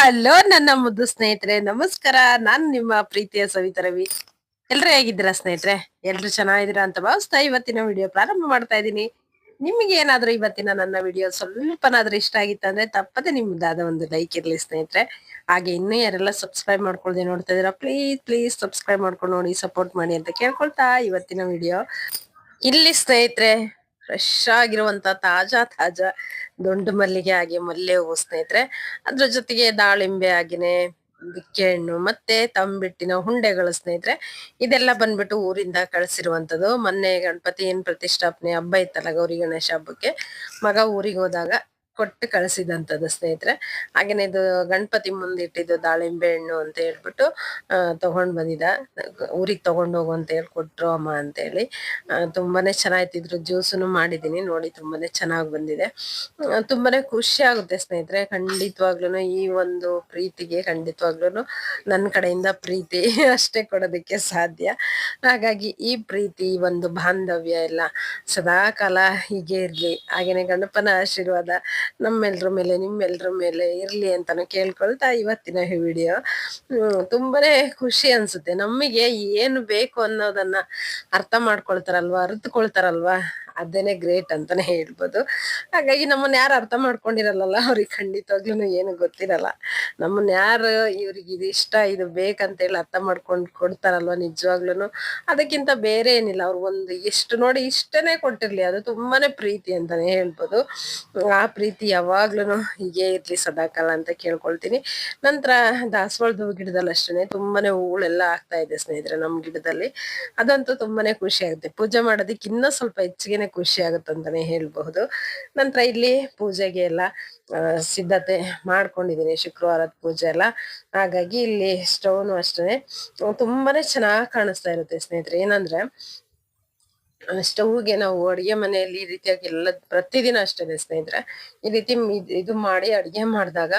Hello ನನ್ನ ಮುದ್ದು ಸ್ನೇಹಿತರೆ, ನಮಸ್ಕಾರ. ನಾನು ನಿಮ್ಮ ಪ್ರೀತಿಯ ಸವಿತಾ ರವಿ. ಎಲ್ರು ಹೇಗಿದ್ದೀರಾ ಸ್ನೇಹಿತರೆ? ಎಲ್ರು ಚೆನ್ನಾಗಿದ್ದೀರಾ ಅಂತ ಭಾವಿಸ್ತಾ ಇವತ್ತಿನ ವಿಡಿಯೋ ಪ್ರಾರಂಭ ಮಾಡ್ತಾ ಇದ್ದೀನಿ. ನಿಮಗೆ ಏನಾದ್ರೂ ಇವತ್ತಿನ ನನ್ನ ವಿಡಿಯೋ ಸ್ವಲ್ಪನಾದ್ರೂ ಇಷ್ಟ ಆಗಿತ್ತು ಅಂದ್ರೆ ತಪ್ಪದೆ ನಿಮ್ದಾದ ಒಂದು ಲೈಕ್ ಇರ್ಲಿ ಸ್ನೇಹಿತರೆ. ಹಾಗೆ ಇನ್ನೂ ಯಾರೆಲ್ಲ ಸಬ್ಸ್ಕ್ರೈಬ್ ಮಾಡ್ಕೊಳ್ದೆ ನೋಡ್ತಾ ಇದೀರಾ ಪ್ಲೀಸ್ ಪ್ಲೀಸ್ ಸಬ್ಸ್ಕ್ರೈಬ್ ಮಾಡ್ಕೊಂಡು ನೋಡಿ ಸಪೋರ್ಟ್ ಮಾಡಿ ಅಂತ ಕೇಳ್ಕೊಳ್ತಾ ಇವತ್ತಿನ ವಿಡಿಯೋ ಇಲ್ಲಿ ಸ್ನೇಹಿತರೆ ಫ್ರೆಶ್ ಆಗಿರುವಂತ ತಾಜಾ ತಾಜಾ ದುಂಡು ಮಲ್ಲಿಗೆ ಆಗಿ ಮಲ್ಲೆ ಹೂವು ಸ್ನೇಹಿತರೆ, ಅದ್ರ ಜೊತೆಗೆ ದಾಳಿಂಬೆ ಆಗಿನೇ ಬಿಕ್ಕೆ ಹಣ್ಣು ಮತ್ತೆ ತಂಬಿಟ್ಟಿನ ಹುಂಡೆಗಳು ಸ್ನೇಹಿತರೆ, ಇದೆಲ್ಲ ಬಂದ್ಬಿಟ್ಟು ಊರಿಂದ ಕಳಿಸಿರುವಂತದ್ದು. ಮೊನ್ನೆ ಗಣಪತಿ ಏನ್ ಪ್ರತಿಷ್ಠಾಪನೆ ಹಬ್ಬ ಇತ್ತಲ್ಲ ಗೌರಿ ಗಣೇಶ ಹಬ್ಬಕ್ಕೆ, ಮಗ ಊರಿಗೆ ಹೋದಾಗ ಕೊಟ್ಟು ಕಳಿಸಿದಂಥದ್ದು ಸ್ನೇಹಿತರೆ. ಹಾಗೇನೆ ಇದು ಗಣಪತಿ ಮುಂದೆ ಇಟ್ಟಿದ್ದು ದಾಳಿಂಬೆ ಹಣ್ಣು ಅಂತ ಹೇಳ್ಬಿಟ್ಟು ತೊಗೊಂಡು ಬಂದಿದ್ದ. ಊರಿಗೆ ತಗೊಂಡ್ ಹೋಗು ಅಂತ ಹೇಳ್ಕೊಟ್ರು ಅಮ್ಮ ಅಂತೇಳಿ. ತುಂಬಾನೇ ಚೆನ್ನಾಗಿತ್ತಿದ್ರು ಜ್ಯೂಸನ್ನು ಮಾಡಿದ್ದೀನಿ ನೋಡಿ ತುಂಬಾನೇ ಚೆನ್ನಾಗಿ ಬಂದಿದೆ. ತುಂಬಾನೇ ಖುಷಿ ಆಗುತ್ತೆ ಸ್ನೇಹಿತರೆ. ಖಂಡಿತವಾಗ್ಲೂ ಈ ಒಂದು ಪ್ರೀತಿಗೆ ಖಂಡಿತವಾಗ್ಲೂ ನನ್ನ ಕಡೆಯಿಂದ ಪ್ರೀತಿ ಅಷ್ಟೇ ಕೊಡೋದಕ್ಕೆ ಸಾಧ್ಯ. ಹಾಗಾಗಿ ಈ ಪ್ರೀತಿ ಒಂದು ಬಾಂಧವ್ಯ ಎಲ್ಲ ಸದಾ ಕಾಲ ಹೀಗೆ ಇರಲಿ. ಹಾಗೇನೆ ಗಣಪನ ಆಶೀರ್ವಾದ ನಮ್ಮೆಲ್ರ ಮೇಲೆ ನಿಮ್ಮೆಲ್ಲರ ಮೇಲೆ ಇರ್ಲಿ ಅಂತಲೂ ಕೇಳ್ಕೊಳ್ತಾ ಇವತ್ತಿನ ವಿಡಿಯೋ ತುಂಬಾನೇ ಖುಷಿ ಅನ್ಸುತ್ತೆ. ನಮಗೆ ಏನು ಬೇಕು ಅನ್ನೋದನ್ನ ಅರ್ಥ ಮಾಡ್ಕೊಳ್ತಾರಲ್ವಾ, ಅರಿತುಕೊಳ್ತಾರಲ್ವಾ? ಅದೇನೆ ಗ್ರೇಟ್ ಅಂತಾನೆ ಹೇಳ್ಬೋದು. ಹಾಗಾಗಿ ನಮ್ಮನ್ನ ಯಾರು ಅರ್ಥ ಮಾಡ್ಕೊಂಡಿರಲ್ಲ ಅವ್ರಿಗೆ ಖಂಡಿತವಾಗ್ಲೂ ಏನು ಗೊತ್ತಿರಲ್ಲ. ನಮ್ಮನ್ನ ಯಾರು ಇವ್ರಿಗೆ ಇದು ಇಷ್ಟ, ಇದು ಬೇಕಂತ ಹೇಳಿ ಅರ್ಥ ಮಾಡ್ಕೊಂಡು ಕೊಡ್ತಾರಲ್ವ ನಿಜವಾಗ್ಲೂ ಅದಕ್ಕಿಂತ ಬೇರೆ ಏನಿಲ್ಲ. ಅವ್ರು ಒಂದು ಎಷ್ಟು ನೋಡಿ ಇಷ್ಟನೇ ಕೊಟ್ಟಿರ್ಲಿ. ಅದು ತುಂಬಾನೇ ಪ್ರೀತಿ ಅಂತಾನೆ ಹೇಳ್ಬೋದು. ಆ ಪ್ರೀತಿ ಯಾವಾಗ್ಲೂ ಹೀಗೆ ಇರ್ಲಿ, ಸದಾಕಾಲ ಅಂತ ಕೇಳ್ಕೊಳ್ತೀನಿ. ನಂತರ ದಾಸವಾಳದ ಗಿಡದಲ್ಲಿ ಅಷ್ಟೇ ತುಂಬಾನೇ ಹೂಗಳೆಲ್ಲ ಆಗ್ತಾ ಇದೆ ಸ್ನೇಹಿತರೆ ನಮ್ ಗಿಡದಲ್ಲಿ. ಅದಂತೂ ತುಂಬಾನೇ ಖುಷಿ ಆಗುತ್ತೆ. ಪೂಜೆ ಮಾಡೋದಕ್ಕೆ ಇನ್ನೂ ಸ್ವಲ್ಪ ಹೆಚ್ಚಿಗೆನೆ ಖುಷಿ ಆಗುತ್ತೆ ಅಂತಾನೆ ಹೇಳ್ಬಹುದು. ನಂತರ ಇಲ್ಲಿ ಪೂಜೆಗೆ ಎಲ್ಲ ಸಿದ್ಧತೆ ಮಾಡ್ಕೊಂಡಿದ್ದೀನಿ, ಶುಕ್ರವಾರದ ಪೂಜೆ ಎಲ್ಲ. ಹಾಗಾಗಿ ಇಲ್ಲಿ ಸ್ಟೌನು ಅಷ್ಟೇ ತುಂಬಾನೇ ಚೆನ್ನಾಗಿ ಕಾಣಿಸ್ತಾ ಇರುತ್ತೆ ಸ್ನೇಹಿತರೆ. ಏನಂದ್ರೆ ಸ್ಟವ್ಗೆ ನಾವು ಅಡುಗೆ ಮನೆಯಲ್ಲಿ ಈ ರೀತಿಯಾಗಿ ಎಲ್ಲ ಪ್ರತಿದಿನ ಅಷ್ಟೇ ಸ್ನೇಹಿತರೆ ಈ ರೀತಿ ಇದು ಮಾಡಿ ಅಡುಗೆ ಮಾಡಿದಾಗ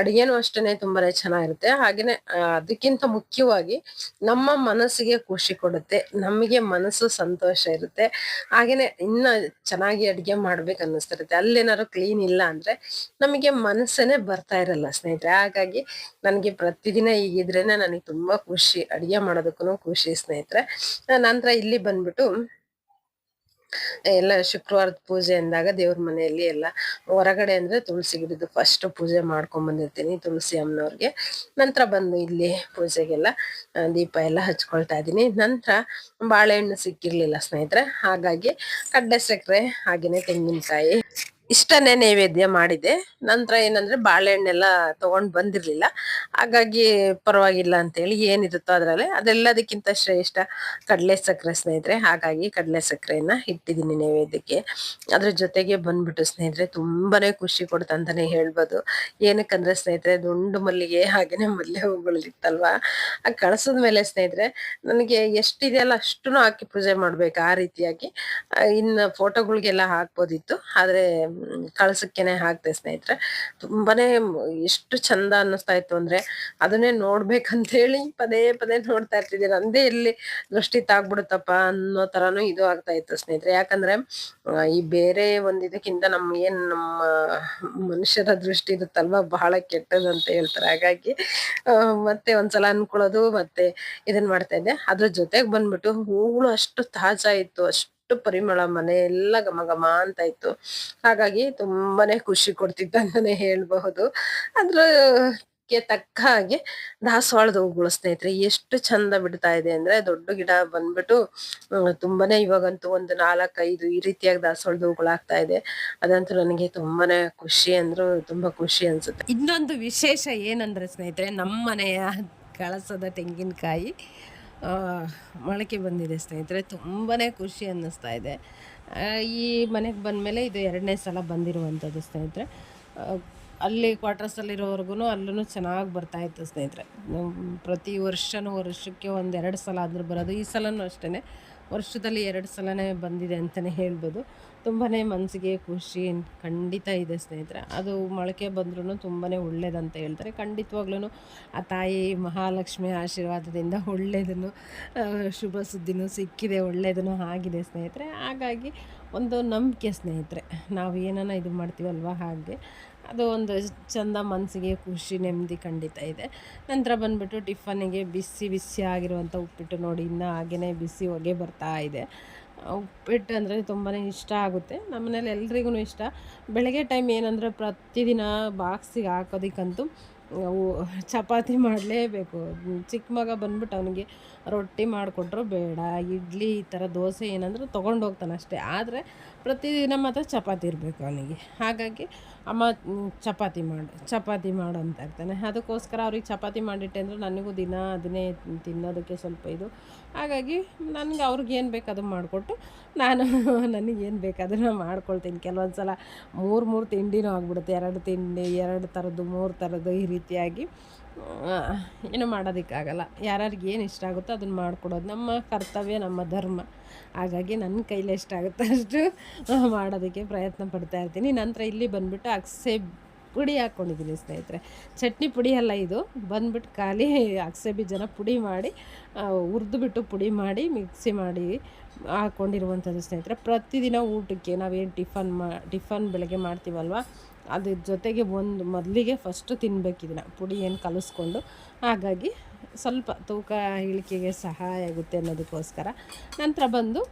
ಅಡಿಗೆನೂ ಅಷ್ಟೇನೆ ತುಂಬಾನೇ ಚೆನ್ನಾಗಿರುತ್ತೆ. ಹಾಗೇನೆ ಅದಕ್ಕಿಂತ ಮುಖ್ಯವಾಗಿ ನಮ್ಮ ಮನಸ್ಸಿಗೆ ಖುಷಿ ಕೊಡುತ್ತೆ, ನಮಗೆ ಮನಸ್ಸು ಸಂತೋಷ ಇರುತ್ತೆ. ಹಾಗೇನೆ ಇನ್ನ ಚೆನ್ನಾಗಿ ಅಡುಗೆ ಮಾಡ್ಬೇಕು ಅನ್ನಿಸ್ತಿರುತ್ತೆ. ಅಲ್ಲೇನಾದ್ರು ಕ್ಲೀನ್ ಇಲ್ಲ ಅಂದ್ರೆ ನಮಗೆ ಮನಸ್ಸೇನೆ ಬರ್ತಾ ಇರಲ್ಲ ಸ್ನೇಹಿತರೆ. ಹಾಗಾಗಿ ನನಗೆ ಪ್ರತಿದಿನ ಈಗಿದ್ರೇನೆ ನನಗೆ ತುಂಬಾ ಖುಷಿ, ಅಡುಗೆ ಮಾಡೋದಕ್ಕೂ ಖುಷಿ ಸ್ನೇಹಿತರೆ. ನಂತರ ಇಲ್ಲಿ ಬಂದ್ಬಿಟ್ಟು ಎಲ್ಲ ಶುಕ್ರವಾರದ ಪೂಜೆ ಅಂದಾಗ ದೇವ್ರ ಮನೆಯಲ್ಲಿ ಎಲ್ಲ ಹೊರಗಡೆ ಅಂದ್ರೆ ತುಳಸಿ ಗಿಡದ ಫಸ್ಟ್ ಪೂಜೆ ಮಾಡ್ಕೊಂಡ್ ಬಂದಿರ್ತೀನಿ ತುಳಸಿ ಅಮ್ಮನವ್ರಿಗೆ. ನಂತರ ಬಂದು ಇಲ್ಲಿ ಪೂಜೆಗೆಲ್ಲ ದೀಪ ಎಲ್ಲ ಹಚ್ಕೊಳ್ತಾ ಇದ್ದೀನಿ. ನಂತರ ಬಾಳೆಹಣ್ಣು ಸಿಕ್ಕಿರ್ಲಿಲ್ಲ ಸ್ನೇಹಿತರೆ, ಹಾಗಾಗಿ ಕಡ್ಡೆ ಸಕ್ಕರೆ ಹಾಗೇನೆ ತೆಂಗಿನಕಾಯಿ. ಇಷ್ಟನ್ನೇ ನೈವೇದ್ಯ ಮಾಡಿದೆ. ನಂತರ ಏನಂದ್ರೆ ಬಾಳೆಹಣ್ಣೆಲ್ಲ ತಗೊಂಡ್ ಬಂದಿರ್ಲಿಲ್ಲ. ಹಾಗಾಗಿ ಪರವಾಗಿಲ್ಲ ಅಂತ ಹೇಳಿ ಏನಿರುತ್ತೋ ಅದ್ರಲ್ಲಿ. ಅದೆಲ್ಲದಕ್ಕಿಂತ ಶ್ರೇಷ್ಠ ಕಡಲೆ ಸಕ್ಕರೆ ಸ್ನೇಹಿತರೆ. ಹಾಗಾಗಿ ಕಡಲೆ ಸಕ್ಕರೆಯನ್ನ ಇಟ್ಟಿದ್ದೀನಿ ನೈವೇದ್ಯಕ್ಕೆ. ಅದ್ರ ಜೊತೆಗೆ ಬಂದ್ಬಿಟ್ಟು ಸ್ನೇಹಿತರೆ, ತುಂಬಾನೇ ಖುಷಿ ಕೊಡ್ತಂತಾನೆ ಹೇಳ್ಬೋದು. ಏನಕ್ಕಂದ್ರೆ ಸ್ನೇಹಿತರೆ, ದುಂಡು ಮಲ್ಲಿಗೆ ಹಾಗೇನೆ ಮಲ್ಲೆ ಹೂಗಳಿತ್ತಲ್ವಾ ಆ ಕಳಸದ ಮೇಲೆ ಸ್ನೇಹಿತರೆ, ನನಗೆ ಎಷ್ಟಿದೆಯಲ್ಲ ಅಷ್ಟು ಹಾಕಿ ಪೂಜೆ ಮಾಡ್ಬೇಕು ಆ ರೀತಿಯಾಗಿ. ಇನ್ನು ಫೋಟೋಗಳಿಗೆಲ್ಲ ಹಾಕ್ಬೋದಿತ್ತು. ಆದ್ರೆ ಕಳಸಕ್ಕೆನೆ ಹಾಕ್ತೆ ಸ್ನೇಹಿತರೆ. ತುಂಬಾನೇ ಎಷ್ಟು ಚಂದ ಅನ್ನಿಸ್ತಾ ಇತ್ತು ಅಂದ್ರೆ ಅದನ್ನೇ ನೋಡ್ಬೇಕಂತ ಹೇಳಿ ಪದೇ ಪದೇ ನೋಡ್ತಾ ಇರ್ತಿದ್ದೆ. ನಂದೇ ಇಲ್ಲಿ ದೃಷ್ಟಿ ತಾಗ್ಬಿಡುತ್ತಪ್ಪ ಅನ್ನೋ ತರಾನು ಇದು ಆಗ್ತಾ ಇತ್ತು ಸ್ನೇಹಿತರೆ. ಯಾಕಂದ್ರೆ ಈ ಬೇರೆ ಒಂದ್ ಇದಕ್ಕಿಂತ ನಮ್ ಏನ್ ನಮ್ಮ ಮನುಷ್ಯರ ದೃಷ್ಟಿ ಇರುತ್ತಲ್ವಾ, ಬಹಳ ಕೆಟ್ಟದಂತ ಅಂತ ಹೇಳ್ತಾರೆ. ಹಾಗಾಗಿ ಮತ್ತೆ ಒಂದ್ಸಲ ಅನ್ಕೊಳ್ಳೋದು ಮತ್ತೆ ಇದನ್ ಮಾಡ್ತಾ ಇದ್ದೆ. ಅದ್ರ ಜೊತೆಗೆ ಬಂದ್ಬಿಟ್ಟು ಹೂಗಳು ಅಷ್ಟು ತಾಜಾ ಇತ್ತು, ಅಷ್ಟು ಪರಿಮಳ ಮನೆ ಎಲ್ಲ ಘಮ ಘಮ ಅಂತ ಇತ್ತು. ಹಾಗಾಗಿ ತುಂಬಾನೇ ಖುಷಿ ಕೊಡ್ತಿತ್ತು ಅಂತಾನೆ ಹೇಳ್ಬಹುದು. ಅದ್ರಕ್ಕೆ ತಕ್ಕ ಹಾಗೆ ದಾಸವಾಳದ ಹೂಗಳು ಸ್ನೇಹಿತರೆ, ಎಷ್ಟು ಚಂದ ಬಿಡ್ತಾ ಇದೆ ಅಂದ್ರೆ ದೊಡ್ಡ ಗಿಡ ಬಂದ್ಬಿಟ್ಟು ತುಂಬಾನೇ ಇವಾಗಂತೂ ಒಂದು ನಾಲ್ಕೈದು ಈ ರೀತಿಯಾಗಿ ದಾಸವಾಳದ ಹೂಗಳಾಗ್ತಾ ಇದೆ. ಅದಂತೂ ನನಗೆ ತುಂಬಾನೇ ಖುಷಿ ಅಂದ್ರು, ತುಂಬಾ ಖುಷಿ ಅನ್ಸುತ್ತೆ. ಇನ್ನೊಂದು ವಿಶೇಷ ಏನಂದ್ರೆ ಸ್ನೇಹಿತರೆ ನಮ್ಮ ಮನೆಯ ಕಳಸದ ತೆಂಗಿನಕಾಯಿ. ಮೊಳಕೆ ಬಂದಿದೆ ಸ್ನೇಹಿತರೆ ತುಂಬಾ ಖುಷಿ ಅನ್ನಿಸ್ತಾ ಇದೆ. ಈ ಮನೆಗೆ ಬಂದಮೇಲೆ ಇದು ಎರಡನೇ ಸಲ ಬಂದಿರುವಂಥದ್ದು ಸ್ನೇಹಿತರೆ. ಅಲ್ಲಿ ಕ್ವಾರ್ಟರ್ಸಲ್ಲಿರೋವರೆಗೂ ಅಲ್ಲೂ ಚೆನ್ನಾಗಿ ಬರ್ತಾ ಇತ್ತು ಸ್ನೇಹಿತರೆ. ಪ್ರತಿ ವರ್ಷನೂ ವರ್ಷಕ್ಕೆ ಒಂದೆರಡು ಸಲ ಆದರೂ ಬರೋದು, ಈ ಸಲನೂ ಅಷ್ಟೇ ವರ್ಷದಲ್ಲಿ ಎರಡು ಸಲನೇ ಬಂದಿದೆ ಅಂತಲೇ ಹೇಳ್ಬೋದು. ತುಂಬಾ ಮನಸ್ಸಿಗೆ ಖುಷಿ ಖಂಡಿತ ಇದೆ ಸ್ನೇಹಿತರೆ. ಅದು ಮೊಳಕೆ ಬಂದ್ರೂ ತುಂಬಾ ಒಳ್ಳೇದಂತ ಹೇಳ್ತಾರೆ. ಖಂಡಿತವಾಗ್ಲೂ ಆ ತಾಯಿ ಮಹಾಲಕ್ಷ್ಮಿ ಆಶೀರ್ವಾದದಿಂದ ಒಳ್ಳೇದನ್ನು ಶುಭ ಸುದ್ದಿನೂ ಸಿಕ್ಕಿದೆ, ಒಳ್ಳೇದನ್ನು ಆಗಿದೆ ಸ್ನೇಹಿತರೆ. ಹಾಗಾಗಿ ಒಂದು ನಂಬಿಕೆ ಸ್ನೇಹಿತರೆ. ನಾವು ಏನನ್ನ ಇದು ಮಾಡ್ತೀವಲ್ವ ಹಾಗೆ ಅದು ಒಂದು ಚಂದ ಮನಸ್ಸಿಗೆ ಖುಷಿ, ನೆಮ್ಮದಿ ಖಂಡಿತ ಇದೆ. ನಂತರ ಬಂದುಬಿಟ್ಟು ಟಿಫನ್ನಿಗೆ ಬಿಸಿ ಬಿಸಿ ಆಗಿರುವಂಥ ಉಪ್ಪಿಟ್ಟು ನೋಡಿ, ಇನ್ನೂ ಹಾಗೆಯೇ ಬಿಸಿ ಹೊಗೆ ಬರ್ತಾ ಇದೆ. ಉಪ್ಪಿಟ್ಟು ಅಂದರೆ ತುಂಬಾ ಇಷ್ಟ ಆಗುತ್ತೆ. ನಮ್ಮ ಮನೇಲಿ ಎಲ್ರಿಗೂ ಇಷ್ಟ. ಬೆಳಗ್ಗೆ ಟೈಮ್ ಏನಂದರೆ ಪ್ರತಿದಿನ ಬಾಕ್ಸಿಗೆ ಹಾಕೋದಕ್ಕಂತೂ ಚಪಾತಿ ಮಾಡಲೇಬೇಕು. ಚಿಕ್ಕ ಮಗ ಬಂದ್ಬಿಟ್ಟು ಅವನಿಗೆ ರೊಟ್ಟಿ ಮಾಡಿಕೊಟ್ರು ಬೇಡ. ಇಡ್ಲಿ ಈ ಥರ ದೋಸೆ ಏನಂದ್ರೆ ತೊಗೊಂಡು ಹೋಗ್ತಾನೆ ಅಷ್ಟೇ. ಆದರೆ ಪ್ರತಿದಿನ ಮಾತ್ರ ಚಪಾತಿ ಇರಬೇಕು ಅವನಿಗೆ. ಹಾಗಾಗಿ ಅಮ್ಮ ಚಪಾತಿ ಮಾಡು ಚಪಾತಿ ಮಾಡು ಅಂತ ಇರ್ತಾನೆ. ಅದಕ್ಕೋಸ್ಕರ ಅವ್ರಿಗೆ ಚಪಾತಿ ಮಾಡಿಟ್ಟೆ ಅಂದರೆ ನನಗೂ ದಿನ ಅದನ್ನೇ ತಿನ್ನೋದಕ್ಕೆ ಸ್ವಲ್ಪ ಇದು. ಹಾಗಾಗಿ ನನಗೆ ಅವ್ರಿಗೆ ಏನು ಬೇಕು ಅದು ಮಾಡಿಕೊಟ್ಟು ನಾನು ನನಗೇನು ಬೇಕು ಅದನ್ನು ಮಾಡ್ಕೊಳ್ತೀನಿ. ಕೆಲವೊಂದು ಸಲ ಮೂರು ಮೂರು ತಿಂಡಿನೂ ಆಗ್ಬಿಡುತ್ತೆ. ಎರಡು ತಿಂಡಿ, ಎರಡು ಥರದ್ದು, ಮೂರು ಥರದ್ದು ಈ ರೀತಿಯಾಗಿ. ಏನು ಮಾಡೋದಕ್ಕಾಗಲ್ಲ. ಯಾರ್ಯಾರಿಗೆ ಏನು ಇಷ್ಟ ಆಗುತ್ತೋ ಅದನ್ನು ಮಾಡಿಕೊಡೋದು. ನಮ್ಮ ಕರ್ತವ್ಯ, ನಮ್ಮ ಧರ್ಮ. ಹಾಗಾಗಿ ನನ್ನ ಕೈಲಿ ಎಷ್ಟಾಗುತ್ತೆ ಅಷ್ಟು ಮಾಡೋದಕ್ಕೆ ಪ್ರಯತ್ನ ಪಡ್ತಾ ಇರ್ತೀನಿ. ನಂತರ ಇಲ್ಲಿ ಬಂದುಬಿಟ್ಟು ಅಕ್ಸೆ ಪುಡಿ ಹಾಕ್ಕೊಂಡಿದ್ದೀನಿ ಸ್ನೇಹಿತರೆ. ಚಟ್ನಿ ಪುಡಿ ಅಲ್ಲ ಇದು. ಬಂದ್ಬಿಟ್ಟು ಖಾಲಿ ಅಕ್ಸೆ ಬೀಜನ ಪುಡಿ ಮಾಡಿ ಹುರಿದುಬಿಟ್ಟು ಪುಡಿ ಮಾಡಿ ಮಿಕ್ಸಿ ಮಾಡಿ ಹಾಕ್ಕೊಂಡಿರುವಂಥದ್ದು ಸ್ನೇಹಿತರೆ. ಪ್ರತಿದಿನ ಊಟಕ್ಕೆ ನಾವೇನು ಟಿಫನ್ ಮಾ, ಟಿಫನ್ ಬೆಳಗ್ಗೆ ಮಾಡ್ತೀವಲ್ವ? ಅದ್ರ ಜೊತೆಗೆ ಒಂದು ಮೊದಲಿಗೆ ಫಸ್ಟು ತಿನ್ಬೇಕು ಇದನ್ನು. ಪುಡಿ ಏನು ಕಲಿಸ್ಕೊಂಡು. ಹಾಗಾಗಿ ಸ್ವಲ್ಪ ತೂಕ ಇಳಿಕೆಗೆ ಸಹಾಯ ಆಗುತ್ತೆ ಅನ್ನೋದಕ್ಕೋಸ್ಕರ ನಂತರ ಬಂದು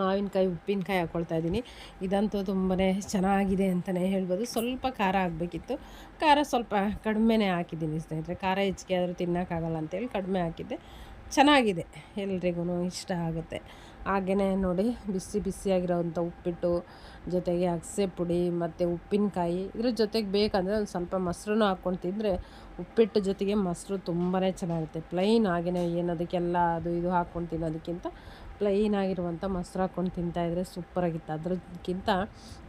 ಮಾವಿನಕಾಯಿ, ಉಪ್ಪಿನಕಾಯಿ ಹಾಕ್ಕೊಳ್ತಾ ಇದ್ದೀನಿ. ಇದಂತೂ ತುಂಬಾ ಚೆನ್ನಾಗಿದೆ ಅಂತಲೇ ಹೇಳ್ಬೋದು. ಸ್ವಲ್ಪ ಖಾರ ಆಗಬೇಕಿತ್ತು. ಖಾರ ಸ್ವಲ್ಪ ಕಡಿಮೆನೇ ಹಾಕಿದ್ದೀನಿ ಸ್ನೇಹಿತರೆ. ಖಾರ ಹೆಚ್ಚಿಗೆ ಆದರೂ ತಿನ್ನೋಕ್ಕಾಗಲ್ಲ ಅಂತೇಳಿ ಕಡಿಮೆ ಹಾಕಿದ್ದೆ. ಚೆನ್ನಾಗಿದೆ ಎಲ್ರಿಗೂ ಇಷ್ಟ ಆಗುತ್ತೆ. ಹಾಗೆಯೇ ನೋಡಿ, ಬಿಸಿ ಬಿಸಿಯಾಗಿರೋವಂಥ ಉಪ್ಪಿಟ್ಟು, ಜೊತೆಗೆ ಅಗಸೆ ಪುಡಿ ಮತ್ತು ಉಪ್ಪಿನಕಾಯಿ. ಇದ್ರ ಜೊತೆಗೆ ಬೇಕಂದರೆ ಒಂದು ಸ್ವಲ್ಪ ಮೊಸರು ಹಾಕ್ಕೊಂಡು ತಿಂದರೆ ಉಪ್ಪಿಟ್ಟು ಜೊತೆಗೆ ಮೊಸರು ತುಂಬಾ ಚೆನ್ನಾಗಿರುತ್ತೆ. ಪ್ಲೈನ್ ಹಾಗೆಯೇ ಏನದಕ್ಕೆಲ್ಲ ಅದು ಇದು ಹಾಕ್ಕೊಂಡು ತಿನ್ನೋದಕ್ಕಿಂತ ಪ್ಲೈನ್ ಆಗಿರುವಂಥ ಮೊಸರು ಹಾಕ್ಕೊಂಡು ತಿಂತಾಯಿದ್ರೆ ಸೂಪರಾಗಿತ್ತು ಅದ್ರಕ್ಕಿಂತ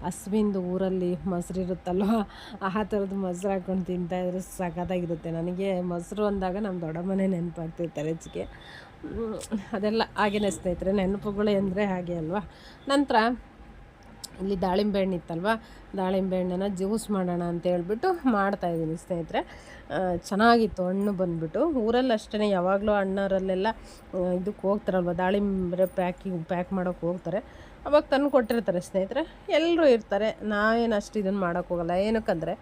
ಹಸುವಿಂದು ಊರಲ್ಲಿ ಮೊಸರು ಇರುತ್ತಲ್ವ, ಆ ಥರದ್ದು ಮೊಸರು ಹಾಕ್ಕೊಂಡು ತಿಂತಾಯಿದ್ರೆ ಸಖತ್ತಾಗಿರುತ್ತೆ. ನನಗೆ ಮೊಸರು ಅಂದಾಗ ನಮ್ಮ ದೊಡ್ಡಮ್ಮನೇ ನೆನಪಾಗ್ತಿರ್ತಾರೆ ಹೆಚ್ಚಿಗೆ ಅದೆಲ್ಲ ಹಾಗೆ ಸ್ನೇಹಿತರೆ, ನೆನಪುಗಳೇ ಅಂದರೆ ಹಾಗೆ ಅಲ್ವಾ? ನಂತರ ಇಲ್ಲಿ ದಾಳಿಂಬೆ ಹಣ್ಣು ಇತ್ತಲ್ವ ದಾಳಿಂಬೆ ಹಣ್ಣನ್ನು ಜ್ಯೂಸ್ ಮಾಡೋಣ ಅಂತ ಹೇಳ್ಬಿಟ್ಟು ಮಾಡ್ತಾಯಿದ್ದೀನಿ ಸ್ನೇಹಿತರೆ. ಚೆನ್ನಾಗಿತ್ತು ಹಣ್ಣು ಬಂದುಬಿಟ್ಟು. ಊರಲ್ಲಿ ಅಷ್ಟೇ ಯಾವಾಗಲೂ ಅಣ್ಣವರಲ್ಲೆಲ್ಲ ಇದಕ್ಕೆ ಹೋಗ್ತಾರಲ್ವ? ದಾಳಿಂಬೆ ಪ್ಯಾಕಿಂಗ್, ಪ್ಯಾಕ್ ಮಾಡೋಕ್ಕೆ ಹೋಗ್ತಾರೆ. ಅವಾಗ ತಂದು ಕೊಟ್ಟಿರ್ತಾರೆ ಸ್ನೇಹಿತರೆ. ಎಲ್ಲರೂ ಇರ್ತಾರೆ. ನಾವೇನು ಅಷ್ಟು ಇದನ್ನು ಮಾಡೋಕ್ಕೋಗಲ್ಲ ಏನಕ್ಕಂದರೆ,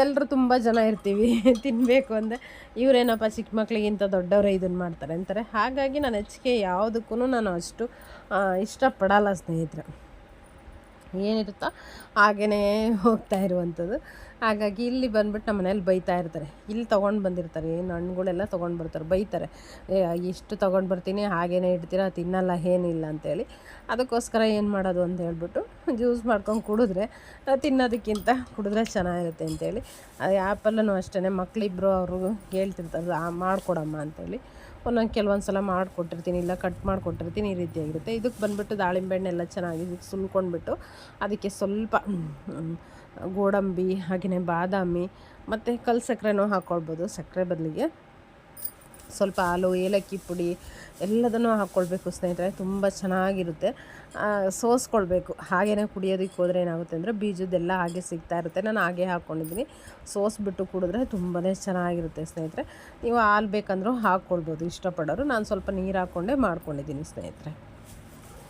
ಎಲ್ಲರೂ ತುಂಬ ಜನ ಇರ್ತೀವಿ. ತಿನ್ನಬೇಕು ಅಂದರೆ ಇವರೇನಪ್ಪ ಚಿಕ್ಕ ಮಕ್ಕಳಿಗಿಂತ ದೊಡ್ಡವರೇ ಇದನ್ನು ಮಾಡ್ತಾರೆ ಅಂತಾರೆ. ಹಾಗಾಗಿ ನಾನು ಹೆಚ್ಚಿಗೆ ಯಾವುದಕ್ಕೂ ನಾನು ಅಷ್ಟು ಇಷ್ಟಪಡಲ್ಲ ಸ್ನೇಹಿತರೆ. ಏನಿರುತ್ತೋ ಹಾಗೆಯೇ ಹೋಗ್ತಾ ಇರುವಂಥದ್ದು. ಹಾಗಾಗಿ ಇಲ್ಲಿ ಬಂದ್ಬಿಟ್ಟು ನಮ್ಮ ಮನೇಲಿ ಬೈತಾ ಇರ್ತಾರೆ. ಇಲ್ಲಿ ತೊಗೊಂಡು ಬಂದಿರ್ತಾರೆ. ಏನು ಹಣ್ಣುಗಳೆಲ್ಲ ತೊಗೊಂಡು ಬರ್ತಾರೆ. ಬೈತಾರೆ. ಇಷ್ಟು ತೊಗೊಂಡು ಬರ್ತೀನಿ, ಹಾಗೇನೆ ಇಡ್ತೀರಾ, ತಿನ್ನಲ್ಲ, ಏನಿಲ್ಲ ಅಂತೇಳಿ ಅದಕ್ಕೋಸ್ಕರ ಏನು ಮಾಡೋದು ಅಂತ ಹೇಳ್ಬಿಟ್ಟು ಜ್ಯೂಸ್ ಮಾಡ್ಕೊಂಡು ಕುಡಿದ್ರೆ ತಿನ್ನೋದಕ್ಕಿಂತ ಕುಡಿದ್ರೆ ಚೆನ್ನಾಗಿರುತ್ತೆ ಅಂತೇಳಿ ಆ್ಯಪಲ್ಲೂ ಅಷ್ಟೇ ಮಕ್ಕಳಿಬ್ಬರು ಅವರು ಹೇಳ್ತಿರ್ತಾರೆ ಮಾಡಿಕೊಡಮ್ಮ ಅಂತೇಳಿ ಒಂದೊಂದು ಕೆಲವೊಂದು ಸಲ ಮಾಡಿಕೊಟ್ಟಿರ್ತೀನಿ, ಇಲ್ಲ ಕಟ್ ಮಾಡಿಕೊಟ್ಟಿರ್ತೀನಿ, ಈ ರೀತಿಯಾಗಿರುತ್ತೆ. ಇದಕ್ಕೆ ಬಂದುಬಿಟ್ಟು ದಾಳಿಂಬೆ ಹಣ್ಣೆಲ್ಲ ಚೆನ್ನಾಗಿ ಸುಲ್ಕೊಂಡ್ಬಿಟ್ಟು, ಅದಕ್ಕೆ ಸ್ವಲ್ಪ ಗೋಡಂಬಿ ಹಾಗೆಯೇ ಬಾದಾಮಿ, ಮತ್ತು ಕಲ್ಲು ಸಕ್ಕರೆನೂ ಹಾಕ್ಕೊಳ್ಬೋದು ಸಕ್ಕರೆ ಬದಲಿಗೆ ಸ್ವಲ್ಪ ಹಾಲು, ಏಲಕ್ಕಿ ಪುಡಿ ಎಲ್ಲದನ್ನು ಹಾಕ್ಕೊಳ್ಬೇಕು ಸ್ನೇಹಿತರೆ. ತುಂಬ ಚೆನ್ನಾಗಿರುತ್ತೆ. ಸೋಸ್ಕೊಳ್ಬೇಕು. ಹಾಗೆಯೇ ಕುಡಿಯೋದಕ್ಕೆ ಹೋದರೆ ಏನಾಗುತ್ತೆ ಅಂದರೆ ಬೀಜದ್ದೆಲ್ಲ ಹಾಗೆ ಸಿಗ್ತಾ ಇರುತ್ತೆ. ನಾನು ಹಾಗೆ ಹಾಕ್ಕೊಂಡಿದ್ದೀನಿ ಸೋಸ್ಬಿಟ್ಟು ಕುಡಿದ್ರೆ ತುಂಬಾ ಚೆನ್ನಾಗಿರುತ್ತೆ ಸ್ನೇಹಿತರೆ. ನೀವು ಹಾಲು ಬೇಕಂದ್ರೂ ಹಾಕ್ಕೊಳ್ಬೋದು ಇಷ್ಟಪಡೋರು. ನಾನು ಸ್ವಲ್ಪ ನೀರು ಹಾಕ್ಕೊಂಡೇ ಮಾಡ್ಕೊಂಡಿದ್ದೀನಿ ಸ್ನೇಹಿತರೆ.